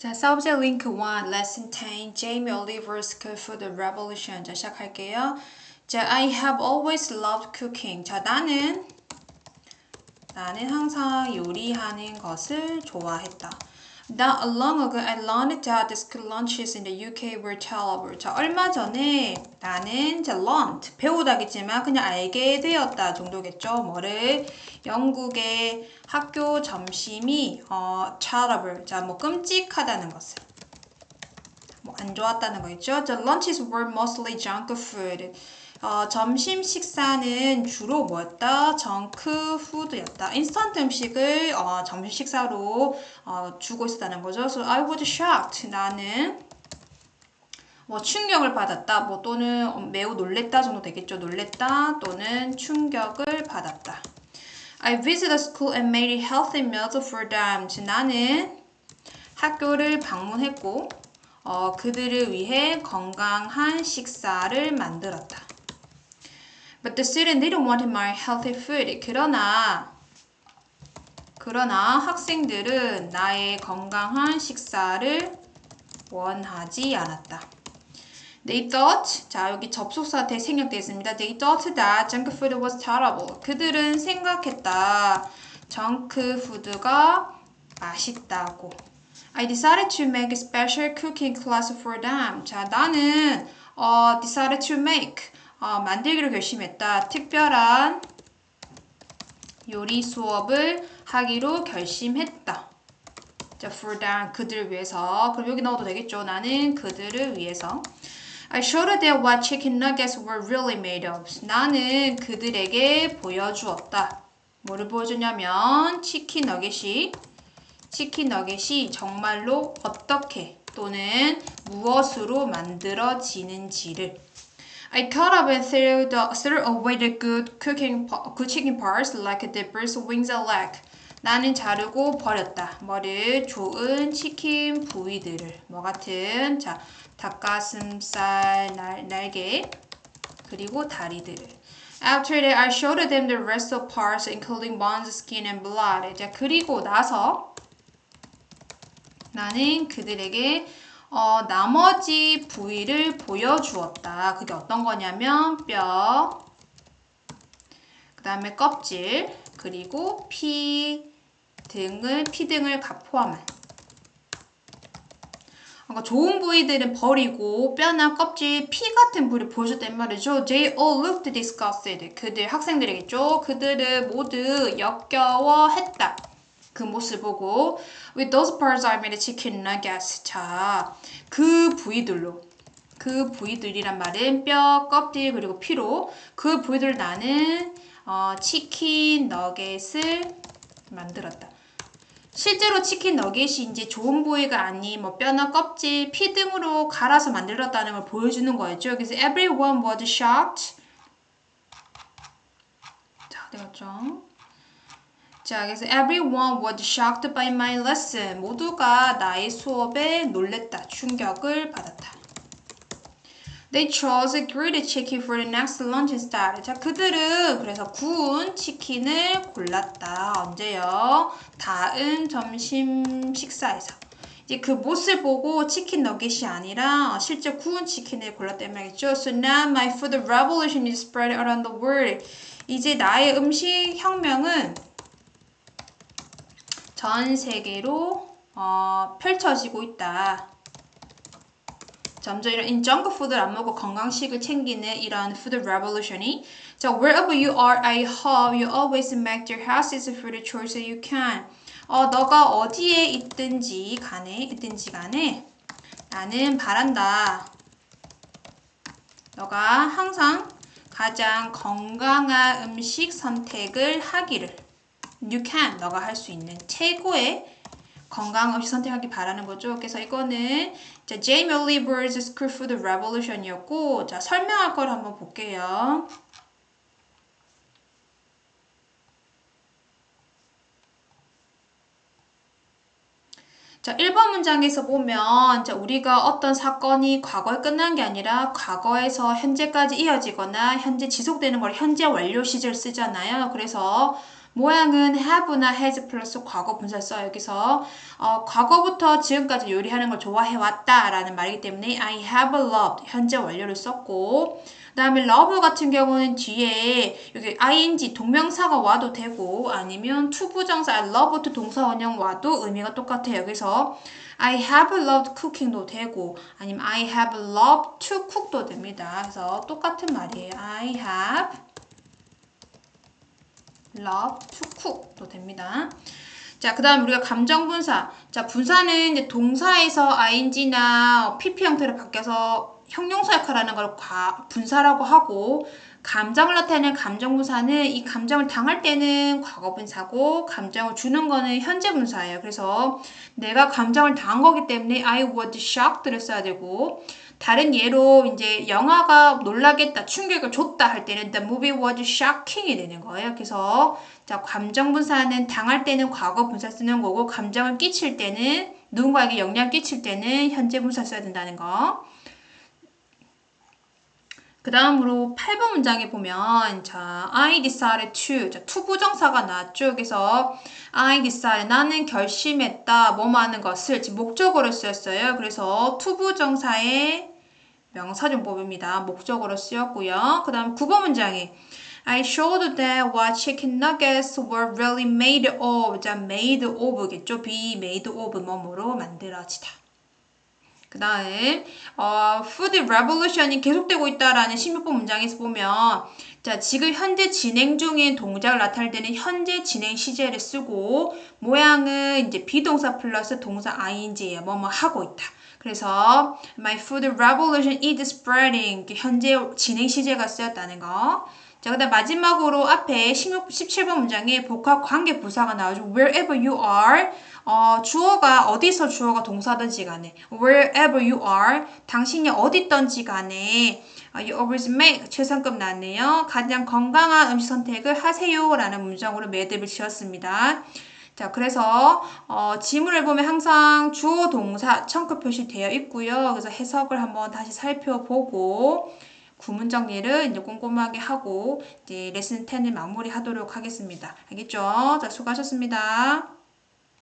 자, subject link 1, lesson 10, Jamie Oliver's Good Food Revolution. 자, 시작할게요. 자, I have always loved cooking. 자, 나는 나는 항상 요리하는 것을 좋아했다. Not long ago, I learned that the school lunches in the UK were terrible. 자, 얼마 전에 나는 자, learned, 배우다겠지만 그냥 알게 되었다 정도겠죠. 뭐를? 영국의 학교 점심이 어, terrible. 자, 뭐 끔찍하다는 것을. 뭐 안 좋았다는 거겠죠. The lunches were mostly junk food. 어, 점심 식사는 주로 뭐였다? 정크 푸드였다. 인스턴트 음식을 어, 점심 식사로 어, 주고 있었다는 거죠. So I was shocked. 나는 뭐 충격을 받았다. 뭐 또는 매우 놀랬다 정도 되겠죠. 놀랬다 또는 충격을 받았다. I visited school and made healthy meals for them. 나는 학교를 방문했고 어, 그들을 위해 건강한 식사를 만들었다. But the student didn't want my healthy food. 그러나 그러나 학생들은 나의 건강한 식사를 원하지 않았다. They thought 자 여기 접속사 대 생략되어 있습니다. They thought that junk food was terrible. 그들은 생각했다. 정크 푸드가 맛있다고. I decided to make a special cooking class for them. 자 나는 어, decided to make 어, 만들기로 결심했다. 특별한 요리 수업을 하기로 결심했다. 자, for them, 그들을 위해서. 그럼 여기 넣어도 되겠죠? 나는 그들을 위해서. I showed them what chicken nuggets were really made of. 나는 그들에게 보여주었다. 뭐를 보여주냐면 치킨 너겟이 치킨 너겟이 정말로 어떻게 또는 무엇으로 만들어지는지를 I cut up and threw, the, threw away the good cooking, good chicken parts like the breast, wings, and leg. 나는 자르고 버렸다. 뭐를 좋은 치킨 부위들을 뭐 같은 자 닭가슴살 날, 날개 그리고 다리들을. After that, I showed them the rest of parts, including bones, skin, and blood. 자 그리고 나서 나는 그들에게 어, 나머지 부위를 보여주었다. 그게 어떤 거냐면 뼈, 그 다음에 껍질, 그리고 피 등을 피 등을 포함한. 그러니까 좋은 부위들은 버리고 뼈나 껍질, 피 같은 부위를 보여줬단 말이죠. They all looked disgusted. 그들 학생들이겠죠. 그들을 모두 역겨워했다. 그 모습 보고 With those parts I made chicken nuggets. 자, 그 부위들로 그 부위들이란 말은 뼈, 껍질 그리고 피로 그 부위들 나는 어, 치킨 너겟을 만들었다. 실제로 치킨 너겟이 이제 좋은 부위가 아닌 뭐 뼈나 껍질, 피 등으로 갈아서 만들었다는 걸 보여주는 거였죠. 그래서 everyone was shocked. 자, 되었죠? 자, 그래서 everyone was shocked by my lesson. 모두가 나의 수업에 놀랬다, 충격을 받았다. They chose a grilled chicken for the next lunch instead. 자, 그들은 그래서 구운 치킨을 골랐다. 언제요? 다음 점심 식사에서. 이제 그 못을 보고 치킨 너겟이 아니라 실제 구운 치킨을 골랐단 말이죠. So now my food revolution is spread around the world. 이제 나의 음식 혁명은 전 세계로 어, 펼쳐지고 있다. 점점 이런 인정크 푸드를 안 먹고 건강식을 챙기는 이런 푸드 레볼루션이 자, wherever you are, I hope you always make your healthiest food choice you can. 어, 너가 어디에 있든지 간에 있든지 간에 나는 바란다. 너가 항상 가장 건강한 음식 선택을 하기를. You can. 너가 할 수 있는 최고의 건강 음식 선택하기 바라는 거죠. 그래서 이거는 자, Jamie Oliver's School Food Revolution이었고 자, 설명할 걸 한번 볼게요. 자, 1번 문장에서 보면 자, 우리가 어떤 사건이 과거에 끝난 게 아니라 과거에서 현재까지 이어지거나 현재 지속되는 걸 현재 완료 시절 쓰잖아요. 그래서 모양은 have나 has 플러스 과거 분사 써요. 여기서 어, 과거부터 지금까지 요리하는 걸 좋아해 왔다 라는 말이기 때문에 I have loved 현재 완료를 썼고 그 다음에 love 같은 경우는 뒤에 여기 ing 동명사가 와도 되고 아니면 투부정사 I love to 동사 원형 와도 의미가 똑같아요. 여기서 I have loved cooking도 되고 아니면 I have loved to cook도 됩니다. 그래서 똑같은 말이에요. I have loved to cook도 됩니다. 자, 그 다음 우리가 감정 분사. 자, 분사는 이제 동사에서 ing나 pp 형태로 바뀌어서 형용사 역할하는 걸 과, 분사라고 하고 감정을 나타내는 감정 분사는 이 감정을 당할 때는 과거 분사고 감정을 주는 거는 현재 분사예요. 그래서 내가 감정을 당한 거기 때문에 I was shocked를 써야 되고 다른 예로 이제 영화가 놀라겠다, 충격을 줬다 할 때는 the movie was shocking이 되는 거예요. 그래서 자 감정 분사는 당할 때는 과거 분사 쓰는 거고 감정을 끼칠 때는 누군가에게 영향 끼칠 때는 현재 분사 써야 된다는 거. 그 다음으로 8번 문장에 보면 자 I decided to 자 투부정사가 나왔죠. 여기서 I decided 나는 결심했다 뭐뭐 하는 것을 지금 목적어로 쓰였어요. 그래서 투부정사의 명사전법입니다. 목적어로 쓰였고요. 그 다음 9번 문장에 I showed that what chicken nuggets were really made of. 자, made of겠죠. be made of 뭐뭐로 만들어지다. 그 다음 어, food revolution이 계속되고 있다라는 16번 문장에서 보면 자 지금 현재 진행 중인 동작을 나타낼 때는 현재 진행 시제를 쓰고 모양은 이제 비동사 플러스 동사 ing예요. 뭐뭐 하고 있다. 그래서 my food revolution is spreading 현재 진행 시제가 쓰였다는 거. 자, 그 다음 마지막으로 앞에 16, 17번 문장에 복합 관계 부사가 나오죠. wherever you are. 어, 주어가 어디서 주어가 동사든지 간에 wherever you are. 당신이 어디 있던지 간에 어, you always make 최상급 나왔네요. 가장 건강한 음식 선택을 하세요. 라는 문장으로 매듭을 지었습니다. 자, 그래서 어, 지문을 보면 항상 주어 동사 청크 표시되어 있고요. 그래서 해석을 한번 다시 살펴보고 구문 정리를 이제 꼼꼼하게 하고 이제 레슨 10을 마무리하도록 하겠습니다. 알겠죠? 자, 수고하셨습니다.